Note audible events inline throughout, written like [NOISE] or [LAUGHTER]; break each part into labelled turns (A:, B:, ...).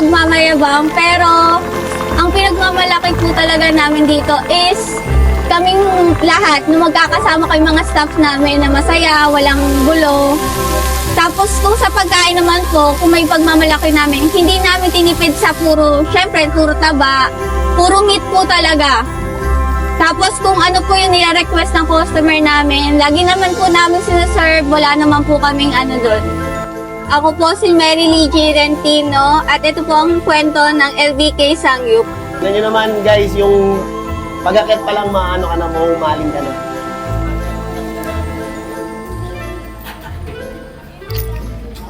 A: pagmamayabang, pero ang pinagmamalaki po talaga namin dito is kaming lahat na magkakasama kay mga staff namin na masaya, walang gulo. Tapos kung sa pagkain naman po, kung may pagmamalaki namin, hindi namin tinipid sa puro, syempre puro taba, puro meat po talaga. Tapos kung ano po yung nire-request ng customer namin, lagi naman po namin sinaserve, wala naman po kaming ano doon. Ako po si Mary Lee G. Rentino at ito po ang kwento ng LBK Sangyup.
B: Nyo naman guys, yung pag-akit pa lang maano ka na, mahumaling ka na.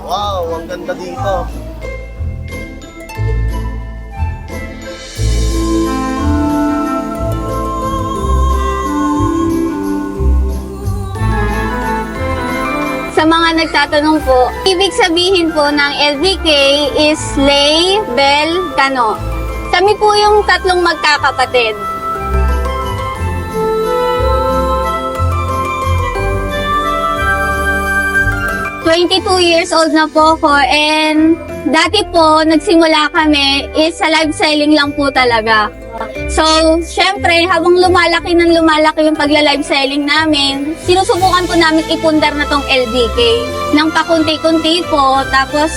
B: Wow, ang ganda dito.
A: Nagtatanong po, ibig sabihin po ng LBK is Lay, Bell, Kano. Kami po yung tatlong magkakapatid. Twenty-two years old na po ako and dati po nagsimula kami is sa live selling lang po talaga. So, syempre, habang lumalaki ng lumalaki yung pagla-live selling namin, sinusubukan po namin ipundar na tong LDK ng pakunti-kunti po. Tapos,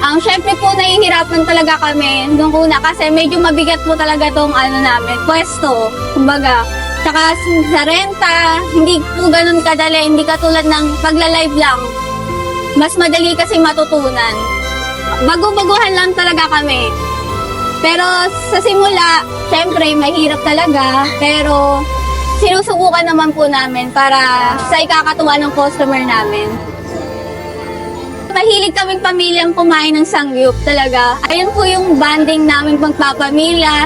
A: ang syempre po nahihirapan talaga kami nung una kasi medyo mabigat po talaga tong ano namin, pwesto, kumbaga. Tsaka sa renta, hindi po ganun kadali, hindi katulad ng pagla-live lang. Mas madali kasi matutunan. Bago-baguhan lang talaga kami. Pero sa simula, syempre, mahirap talaga. Pero sinusubukan naman po namin para sa ikakatuwa ng customer namin. Mahilig kaming pamilyang kumain ng sangyup talaga. Ayun po yung banding namin magpapamilya.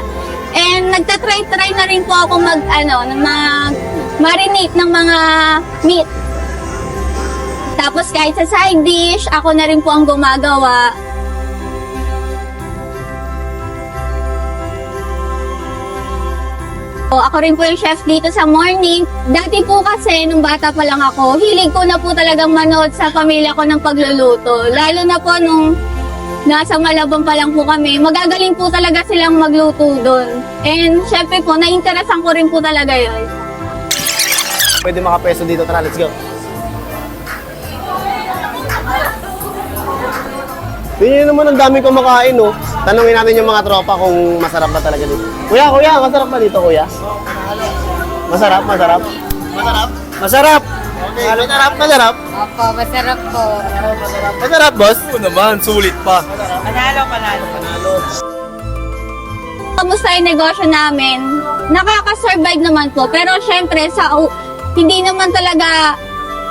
A: And nagtatry-try na rin po ako mag, ano, mag marinate ng mga meat. Tapos kahit sa side dish, ako na rin po ang gumagawa. O, ako rin po yung chef dito sa morning. Dati po kasi, nung bata pa lang ako, hilig ko na po talagang manood sa pamilya ko ng pagluluto. Lalo na po nung nasa Malabang pa lang po kami, magagaling po talaga silang magluto doon. And syempre po, nainteresan ko rin po talaga yun.
B: Pwede makapeso dito, tara, let's go. Tingnan naman ang dami kumakain, no? Tanungin natin yung mga tropa kung masarap ba talaga dito. Kuya, kuya, masarap ba dito, kuya? Masarap, masarap. Masarap? Masarap! Okay, masarap, masarap.
C: Opo, masarap po.
B: Masarap, boss.
D: Oo naman, sulit pa.
C: Panalo, panalo.
A: Kamusta yung negosyo namin? Nakaka-survive naman po. Pero syempre, sa hindi naman talaga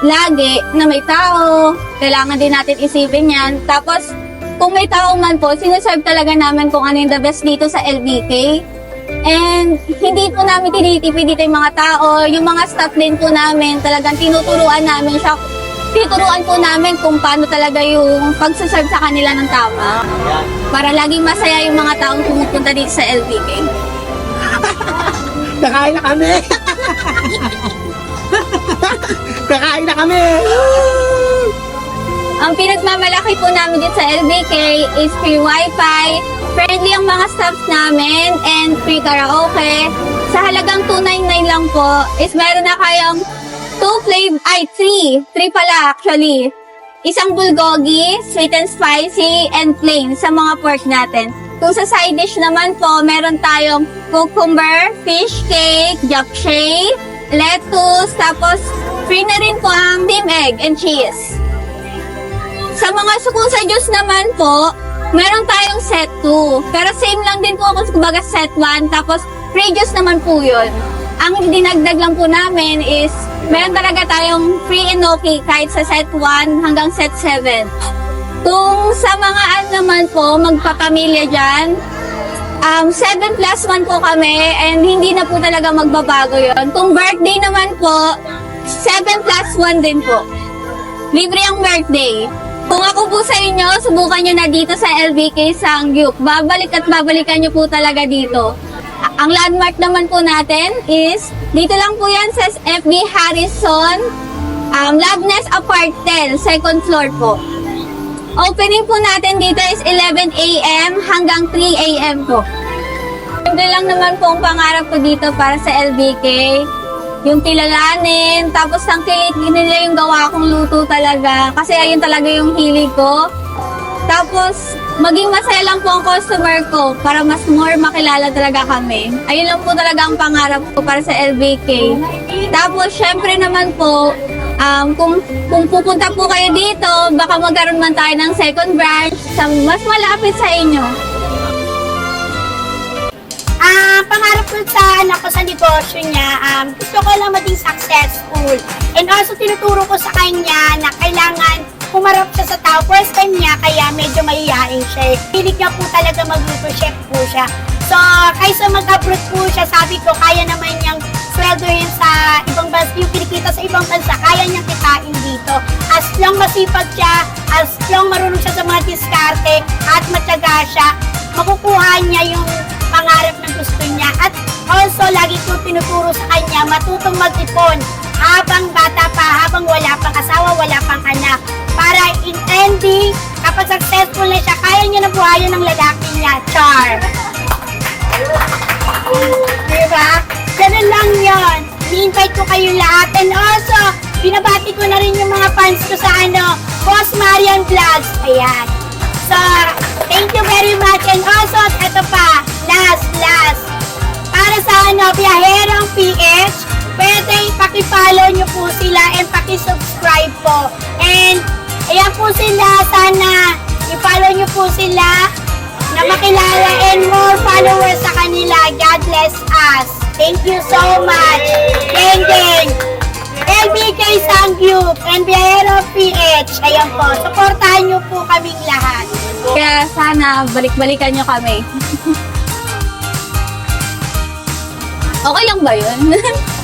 A: lagi na may tao. Kailangan din natin isipin yan. Tapos, kung may tao man po, sinaserve talaga namin kung ano yung the best dito sa LBK. And hindi po namin tinitipid dito yung mga tao. Yung mga staff din po namin, talagang tinuturuan namin siya. Tinuturuan po namin kung paano talaga yung pagsaserve sa kanila ng tama. Para laging masaya yung mga taong pumupunta dito sa LBK. [LAUGHS]
B: Nakain na kami! [LAUGHS] Nakain na kami! [LAUGHS]
A: Ang pinagmamalaki po namin dito sa LBK is free wifi, friendly ang mga staffs namin, and free karaoke. Sa halagang 299 lang po, is meron na kayong 2 flavor, ay 3, 3 pala actually. Isang bulgogi, sweet and spicy, and plain sa mga pork natin. Kung sa side dish naman po, meron tayong cucumber, fish cake, japchae, lettuce, tapos free na rin po ang steam egg and cheese. Sa mga sukong sa juice naman po, meron tayong set 2. Pero same lang din po ako kumbaga set 1. Tapos free juice naman po yun. Ang dinagdag lang po namin is meron talaga tayong free enoki kahit sa set 1 hanggang set 7. Kung sa mga ano naman po, magpapamilya dyan, um, 7 plus 1 po kami and hindi na po talaga magbabago yon. Kung birthday naman po, 7 plus 1 din po. Libre ang birthday. Kung ako po sa inyo, subukan nyo na dito sa LBK Sangyup. Babalik at babalikan nyo po talaga dito. Ang landmark naman po natin is, dito lang po yan sa FB Harrison, um, Labness Apart 10, second floor po. Opening po natin dito is 11 a.m. hanggang 3 a.m. po. Simple lang naman po ang pangarap ko dito para sa LBK. Yung kilalanin, tapos ang kilit nila yung gawa kong luto talaga. Kasi ayun talaga yung hilig ko. Tapos, maging masaya lang po ang customer ko para mas more makilala talaga kami. Ayun lang po talaga ang pangarap ko para sa LBK. Tapos, syempre naman po, um, kung, kung pupunta po kayo dito, baka magkaroon man tayo ng second branch sa mas malapit sa inyo.
D: Pangarap ko sa negosyo niya, um, gusto ko lang maging successful. And also, tinuturo ko sa kanya na kailangan humarap siya sa tao. First time niya, kaya medyo mahihain siya. eh. Hilig niya po talaga magluto, chef po siya. So, kaysa mag-abroad po siya, sabi ko, kaya naman niyang sweldohin sa ibang bansa, yung kinikita sa ibang bansa, kaya niyang kitain dito. As long masipag siya, as long marunong siya sa mga diskarte, at matyaga siya, makukuha niya yung pangarap na gusto niya. Tinuturo sa kanya, matutong mag-ipon habang bata pa, habang wala pang asawa, wala pang anak. Para in ending, kapag successful na siya, kaya niya na buhayan ng lalaki niya. Char! Diba? Ganun lang yon. Ni-invite ko kayo lahat. And also, binabati ko na rin yung mga fans ko sa ano, Boss Marian Vlogs. Ayan. So, thank you very much. And also, ito pa, last, last. Para sa ano, Biyaherang PH, pwede pakipollow nyo po sila and pakisubscribe po. And, ayan po sila, sana i-follow nyo po sila na makilala and more followers sa kanila. God bless us. Thank you so much. Geng, geng. LBK Sangyup and Biayero PH. Ayan po, supportahan nyo po kaming lahat.
A: Kaya sana balik-balikan nyo kami. [LAUGHS] okay lang ba yun? [LAUGHS]